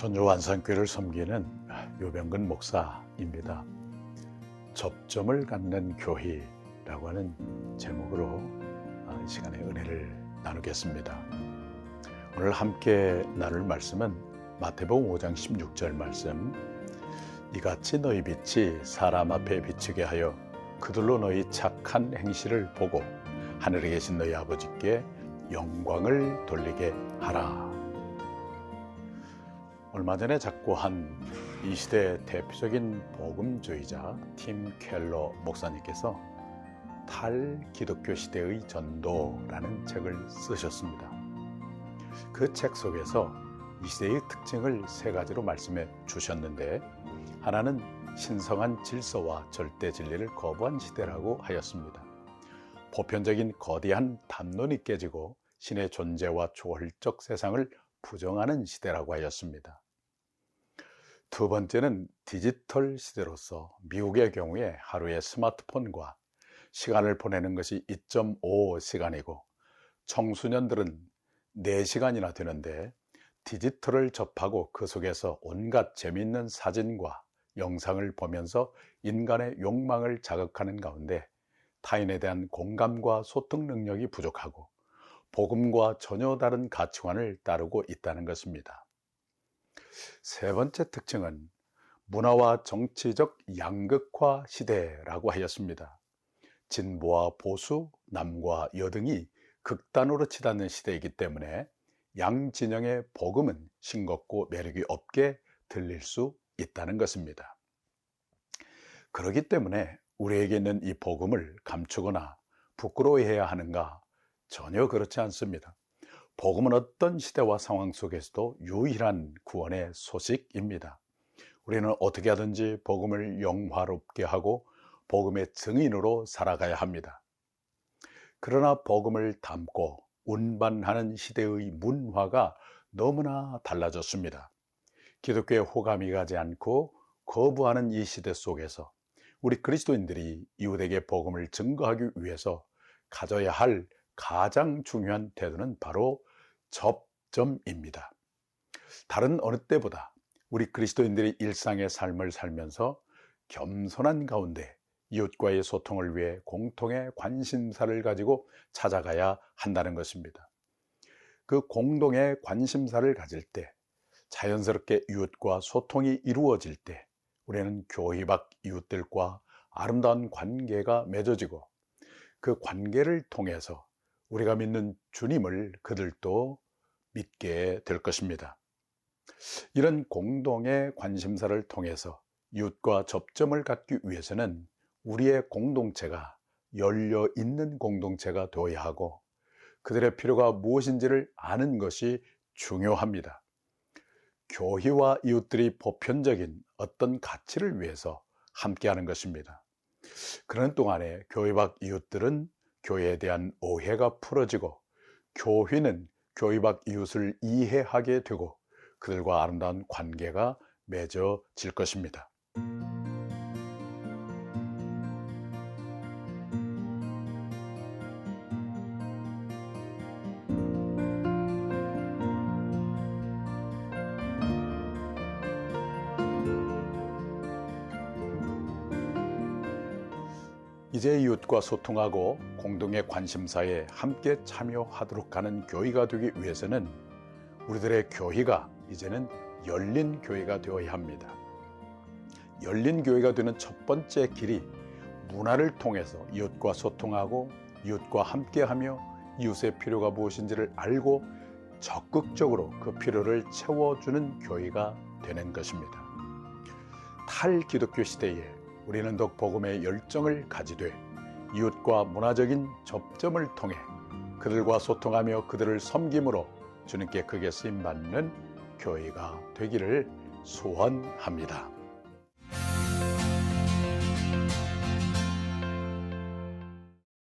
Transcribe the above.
전주 완산교회를 섬기는 요병근 목사입니다. 접점을 갖는 교회라고 하는 제목으로 아, 이 시간에 은혜를 나누겠습니다. 오늘 함께 나눌 말씀은 마태복음 5장 16절 말씀 이같이 너희 빛이 사람 앞에 비치게 하여 그들로 너희 착한 행실을 보고 하늘에 계신 너희 아버지께 영광을 돌리게 하라. 얼마 전에 작고한 이 시대 대표적인 복음주의자 팀 켈러 목사님께서 탈 기독교 시대의 전도라는 책을 쓰셨습니다. 그 책 속에서 이 시대의 특징을 세 가지로 말씀해 주셨는데 하나는 신성한 질서와 절대 진리를 거부한 시대라고 하였습니다. 보편적인 거대한 담론이 깨지고 신의 존재와 초월적 세상을 부정하는 시대라고 하였습니다. 두 번째는 디지털 시대로서 미국의 경우에 하루에 스마트폰과 시간을 보내는 것이 2.5 시간이고 청소년들은 4시간이나 되는데 디지털을 접하고 그 속에서 온갖 재미있는 사진과 영상을 보면서 인간의 욕망을 자극하는 가운데 타인에 대한 공감과 소통 능력이 부족하고 복음과 전혀 다른 가치관을 따르고 있다는 것입니다. 세 번째 특징은 문화와 정치적 양극화 시대라고 하였습니다. 진보와 보수, 남과 여등이 극단으로 치닫는 시대이기 때문에 양 진영의 복음은 싱겁고 매력이 없게 들릴 수 있다는 것입니다. 그렇기 때문에 우리에게 있는 이 복음을 감추거나 부끄러워해야 하는가? 전혀 그렇지 않습니다. 복음은 어떤 시대와 상황 속에서도 유일한 구원의 소식입니다. 우리는 어떻게 하든지 복음을 영화롭게 하고 복음의 증인으로 살아가야 합니다. 그러나 복음을 담고 운반하는 시대의 문화가 너무나 달라졌습니다. 기독교에 호감이 가지 않고 거부하는 이 시대 속에서 우리 그리스도인들이 이웃에게 복음을 증거하기 위해서 가져야 할 가장 중요한 태도는 바로 접점입니다. 다른 어느 때보다 우리 그리스도인들이 일상의 삶을 살면서 겸손한 가운데 이웃과의 소통을 위해 공통의 관심사를 가지고 찾아가야 한다는 것입니다. 그 공동의 관심사를 가질 때 자연스럽게 이웃과 소통이 이루어질 때 우리는 교회 밖 이웃들과 아름다운 관계가 맺어지고 그 관계를 통해서 우리가 믿는 주님을 그들도 믿게 될 것입니다. 이런 공동의 관심사를 통해서 이웃과 접점을 갖기 위해서는 우리의 공동체가 열려 있는 공동체가 되어야 하고 그들의 필요가 무엇인지를 아는 것이 중요합니다. 교회와 이웃들이 보편적인 어떤 가치를 위해서 함께하는 것입니다. 그런 동안에 교회 밖 이웃들은 교회에 대한 오해가 풀어지고 교회는 교회 밖 이웃을 이해하게 되고 그들과 아름다운 관계가 맺어질 것입니다. 이제 이웃과 소통하고 공동의 관심사에 함께 참여하도록 하는 교회가 되기 위해서는 우리들의 교회가 이제는 열린 교회가 되어야 합니다. 열린 교회가 되는 첫 번째 길이 문화를 통해서 이웃과 소통하고 이웃과 함께하며 이웃의 필요가 무엇인지를 알고 적극적으로 그 필요를 채워주는 교회가 되는 것입니다. 탈 기독교 시대에 우리는 더욱 복음의 열정을 가지되 이웃과 문화적인 접점을 통해 그들과 소통하며 그들을 섬김으로 주님께 크게 쓰임 받는 교회가 되기를 소원합니다.